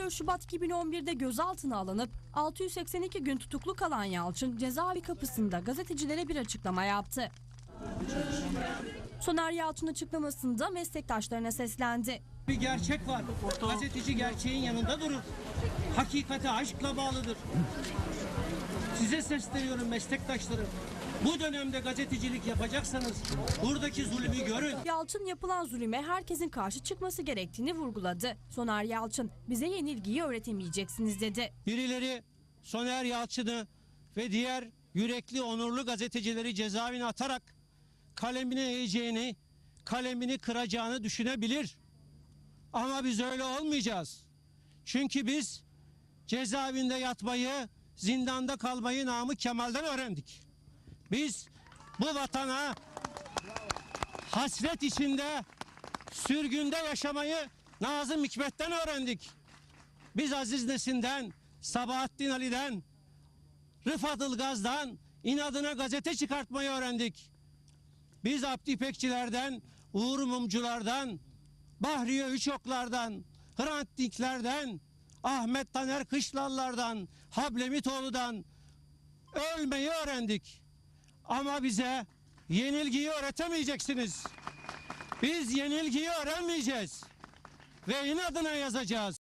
14 Şubat 2011'de gözaltına alınıp 682 gün tutuklu kalan Yalçın cezaevi kapısında gazetecilere bir açıklama yaptı. Soner Yalçın açıklamasında meslektaşlarına seslendi. Bir gerçek var. Gazeteci gerçeğin yanında durur. Hakikate aşkla bağlıdır. Size sesleniyorum meslektaşlarım. Bu dönemde gazetecilik yapacaksanız buradaki zulmü görün. Yalçın yapılan zulüme herkesin karşı çıkması gerektiğini vurguladı. Soner Yalçın bize yenilgiyi öğretemeyeceksiniz dedi. Birileri Soner Yalçın'ı ve diğer yürekli onurlu gazetecileri cezaevine atarak kalemini eğeceğini, kalemini kıracağını düşünebilir. Ama biz öyle olmayacağız. Çünkü biz cezaevinde yatmayı, zindanda kalmayı namı Kemal'den öğrendik. Biz bu vatana hasret içinde sürgünde yaşamayı Nazım Hikmet'ten öğrendik. Biz Aziz Nesin'den, Sabahattin Ali'den, Rıfat Ilgaz'dan inadına gazete çıkartmayı öğrendik. Biz Abdi İpekçilerden, Uğur Mumculardan, Bahriye Üçoklardan, Hrant Dinklerden, Ahmet Taner Kışlallardan, Hablemitoğlu'dan ölmeyi öğrendik. Ama bize yenilgiyi öğretemeyeceksiniz. Biz yenilgiyi öğrenmeyeceğiz ve inadına yazacağız.